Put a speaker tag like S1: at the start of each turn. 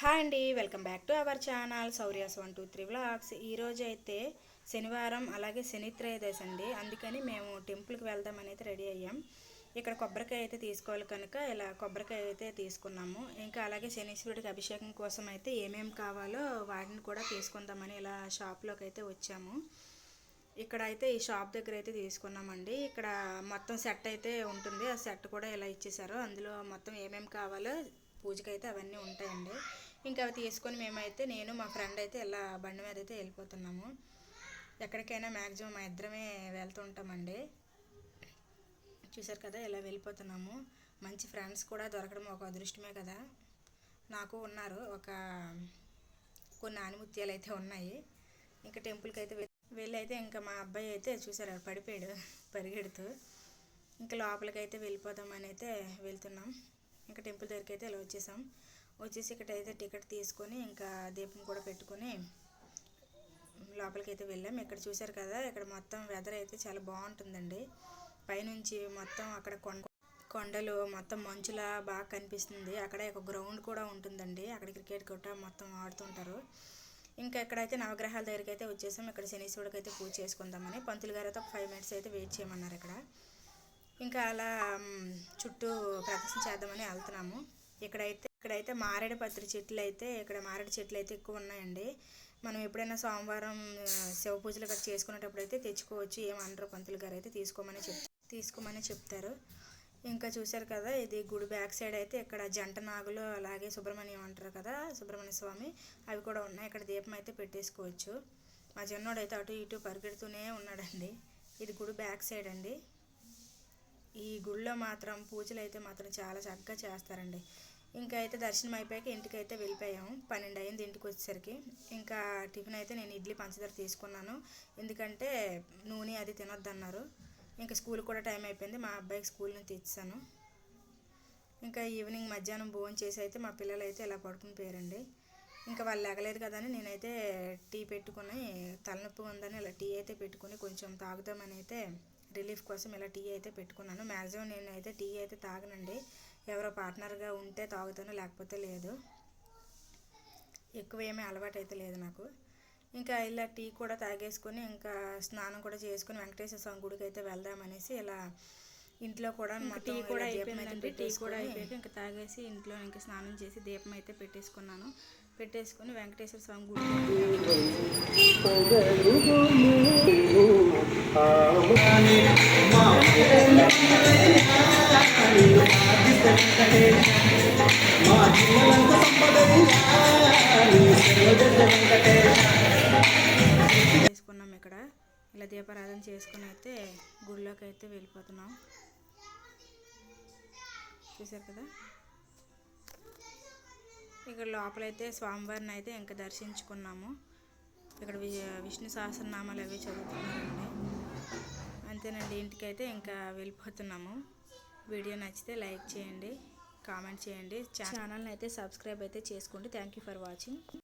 S1: Hi అండి welcome back to our channel Souryas one two three vlogs. ఈరోజు అయితే శనివారం అలాగే శనిత్రయోదశి అండి. అందుకని మేము టెంపుల్కి వెళ్దామని అయితే రెడీ అయ్యాం. ఇక్కడ కొబ్బరికాయ అయితే తీసుకోవాలి కనుక ఇలా కొబ్బరికాయ అయితే తీసుకున్నాము. ఇంకా అలాగే శనీశ్వరుడికి అభిషేకం కోసం అయితే ఏమేమి కావాలో వాటిని కూడా తీసుకుందామని ఇలా షాప్లోకి అయితే వచ్చాము. ఇక్కడ అయితే ఈ షాప్ దగ్గర అయితే తీసుకున్నామండి. ఇక్కడ మొత్తం సెట్ అయితే ఉంటుంది. ఆ సెట్ కూడా ఇలా ఇచ్చేసారు అందులో మొత్తం ఏమేమి కావాలో పూజకైతే అవన్నీ ఉంటాయండి. ఇంకా అవి తీసుకొని మేమైతే నేను మా ఫ్రెండ్ అయితే ఇలా బండి మీద అయితే వెళ్ళిపోతున్నాము. ఎక్కడికైనా మ్యాక్సిమం మా ఇద్దరమే వెళ్తూ ఉంటామండి చూసారు కదా ఇలా వెళ్ళిపోతున్నాము. మంచి ఫ్రెండ్స్ కూడా దొరకడం ఒక అదృష్టమే కదా. నాకు ఉన్నారు ఒక కొన్ని ఆనిముత్యాలు అయితే ఉన్నాయి. ఇంకా టెంపుల్కి అయితే వెళ్ళైతే వెళ్ళి అయితే ఇంకా మా అబ్బాయి అయితే చూసారు పడిపోయాడు పరిగెడుతూ. ఇంకా లోపలికి అయితే వెళ్ళిపోదామని అయితే వెళ్తున్నాం. ఇంకా టెంపుల్ దగ్గరికి అయితే ఇలా వచ్చేసాం. వచ్చేసి ఇక్కడ అయితే టికెట్ తీసుకొని ఇంకా దీపం కూడా పెట్టుకొని లోపలికి అయితే వెళ్ళాం. ఇక్కడ చూసారు కదా ఇక్కడ మొత్తం వెదర్ అయితే చాలా బాగుంటుందండి. పైనుంచి మొత్తం అక్కడ కొండ కొండలు మొత్తం మంచులా బాగా కనిపిస్తుంది. అక్కడ ఒక గ్రౌండ్ కూడా ఉంటుందండి. అక్కడ క్రికెట్ కూడా మొత్తం ఆడుతుంటారు. ఇంకా ఇక్కడైతే నవగ్రహాల దగ్గరికి అయితే వచ్చేసాం. ఇక్కడ శనీశ్వరుడికి అయితే పూజ చేసుకుందామని. పంతులు గారితో అయితే ఒక ఫైవ్ మినిట్స్ అయితే వెయిట్ చేయమన్నారు ఇక్కడ. ఇంకా అలా చుట్టూ ప్రదర్శన చేద్దామని వెళ్తున్నాము. ఇక్కడైతే ఇక్కడైతే మారేడు పత్రి చెట్లు అయితే ఇక్కడ మారేడు చెట్లు అయితే ఎక్కువ ఉన్నాయండి మనం ఎప్పుడైనా సోమవారం శివ పూజలు గట్రా చేసుకునేటప్పుడు అయితే తెచ్చుకోవచ్చు ఏమనరు పంతులు గారు అయితే తీసుకోమని చెప్ తీసుకోమని చెప్తారు. ఇంకా చూశారు కదా ఇది గుడి బ్యాక్ సైడ్ అయితే ఇక్కడ జంట నాగులు అలాగే సుబ్రహ్మణ్యం అంటారు కదా సుబ్రహ్మణ్య స్వామి అవి కూడా ఉన్నాయి. ఇక్కడ దీపం అయితే పెట్టేసుకోవచ్చు. మా జన్నోడు అయితే అటు ఇటు పరిగెడుతూనే ఉన్నాడండి. ఇది గుడి బ్యాక్ సైడ్ అండి. ఈ గుళ్ళో మాత్రం పూజలు అయితే మాత్రం చాలా చక్కగా చేస్తారండి. ఇంకా అయితే దర్శనం అయిపోయాక ఇంటికి అయితే వెళ్ళిపోయాము. పన్నెండు అయింది ఇంటికి వచ్చేసరికి. ఇంకా టిఫిన్ అయితే నేను ఇడ్లీ పంచదార తీసుకున్నాను. ఎందుకంటే నూనె అది తినొద్దన్నారు. ఇంకా స్కూల్ కూడా టైం అయిపోయింది. మా అబ్బాయికి స్కూల్ నుంచి తెచ్చాను ఇంకా ఈవినింగ్ మధ్యాహ్నం భోజనం చేసి అయితే మా పిల్లలు అయితే ఇలా పడుకుని పోయారండి. ఇంకా వాళ్ళు లేగలేదు కదా అని నేనైతే టీ పెట్టుకుని తలనొప్పి ఉందని ఇలా టీ అయితే పెట్టుకుని కొంచెం తాగుదామని అయితే రిలీఫ్ కోసం ఇలా టీ అయితే పెట్టుకున్నాను. మ్యాక్సిమం నేను అయితే టీ అయితే తాగనండి. ఎవరో పార్ట్నర్గా ఉంటే తాగుతాను లేకపోతే లేదు. ఎక్కువ ఏమీ అలవాటు అయితే లేదు నాకు. ఇంకా ఇలా టీ కూడా తాగేసుకొని ఇంకా స్నానం కూడా చేసుకుని వెంకటేశ్వర స్వామి గుడికి అయితే వెళ్దామనేసి ఇలా ఇంట్లో కూడా టీ కూడా అయిపోయిందండి. టీ కూడా అయిపోయాక ఇంకా తాగేసి ఇంట్లో ఇంకా స్నానం చేసి దీపం అయితే పెట్టేసుకున్నాను. పెట్టేసుకుని వెంకటేశ్వర స్వామి చేసుకున్నాం ఇక్కడ. ఇలా దీపారాధన చేసుకుని అయితే గుడిలోకి అయితే వెళ్ళిపోతున్నాం. చూసారు కదా? ఇక్కడ లోపలైతే స్వామివారిని అయితే ఇంకా దర్శించుకున్నాము. ఇక్కడ వి- విష్ణు సహస్రనామాలు అవి చదువుతున్నారండి. అంతేనండి ఇంటికి అయితే ఇంకా వెళ్ళిపోతున్నాము. వీడియో నచ్చితే లైక్ చేయండి కామెంట్ చేయండి. ఛానల్ని అయితే సబ్స్క్రైబ్ అయితే చేసుకోండి థ్యాంక్ యూ ఫర్ వాచింగ్.